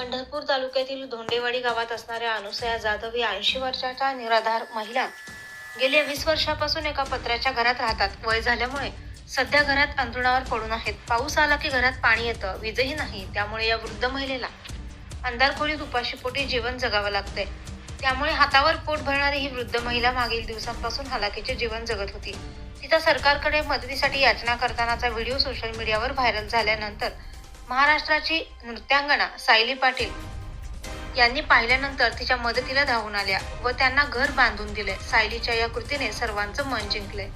पंढरपूर तालुक्यातील धोंडेवाडी गावात असणाऱ्या अनुसया जाधव या ऐंशी वर्षाच्या निराधार महिला. गेल्या वीस वर्षापासून एका पत्र्याच्या घरात राहतात. वय झाल्यामुळे सध्या घरात अंथरुणावर पडून आहेत. पाऊस आला की घरात पाणी येतं. वीजही नाही. त्यामुळे या वृद्ध महिलेला अंधार खोलीत उपाशीपोटी जीवन जगावं लागतंय. त्यामुळे हातावर पोट भरणारी ही वृद्ध महिला मागील दिवसांपासून हलाखीचे जीवन जगत होती. तिचा सरकारकडे मदतीसाठी याचना करतानाचा व्हिडिओ सोशल मीडियावर व्हायरल झाल्यानंतर महाराष्ट्राची नृत्यांगना सायली पाटील यांनी पाहिल्यानंतर तिच्या मदतीला धावून आल्या व त्यांना घर बांधून दिले. सायलीच्या या कृतीने सर्वांचं मन जिंकले.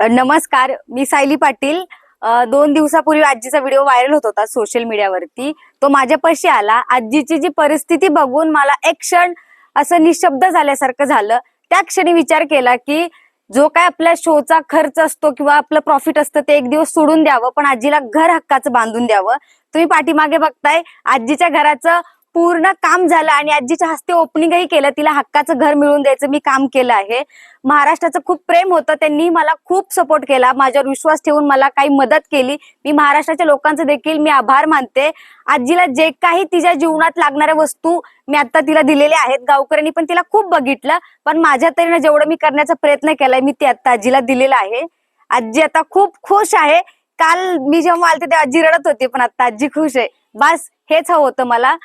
नमस्कार मी सायली पाटील. दोन दिवसापूर्वी आजीचा व्हिडिओ व्हायरल होत होता सोशल मीडियावरती तो माझ्यापाशी आला. आजीची जी परिस्थिती बघून मला एक क्षण असं निशब्द झाल्यासारखं झालं. त्या क्षणी विचार केला की जो काय आपल्या शोचा खर्च असतो किंवा आपलं प्रॉफिट असतं ते एक दिवस सोडून द्यावं पण आजीला घर हक्काचं बांधून द्यावं. तुम्ही पाठीमागे बघताय आजीच्या घराचं पूर्ण काम झालं आणि आजीच्या हस्ते ओपनिंगही केलं तिला हक्काचं घर मिळवून द्यायचं मी काम केलं आहे. महाराष्ट्राचं खूप प्रेम होतं त्यांनी मला खूप सपोर्ट केला. माझ्यावर विश्वास ठेवून मला काही मदत केली. मी महाराष्ट्राच्या लोकांचं देखील मी आभार मानते. आजीला जे काही तिच्या जीवनात लागणाऱ्या वस्तू मी आता तिला दिलेल्या आहेत. गावकऱ्यांनी पण तिला खूप बघितलं पण माझ्या तरीनं जेवढं मी करण्याचा प्रयत्न केलाय मी ते आता आजीला दिलेलं आहे. आजी आता खूप खुश आहे. काल मी जेव्हा आलते तेव्हा आजी रडत होती पण आता आजी खुश आहे. बस हेच हवं होतं मला.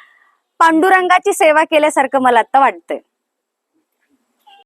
पांडुरंगाची सेवा केल्यासारखं मला आता वाटतंय.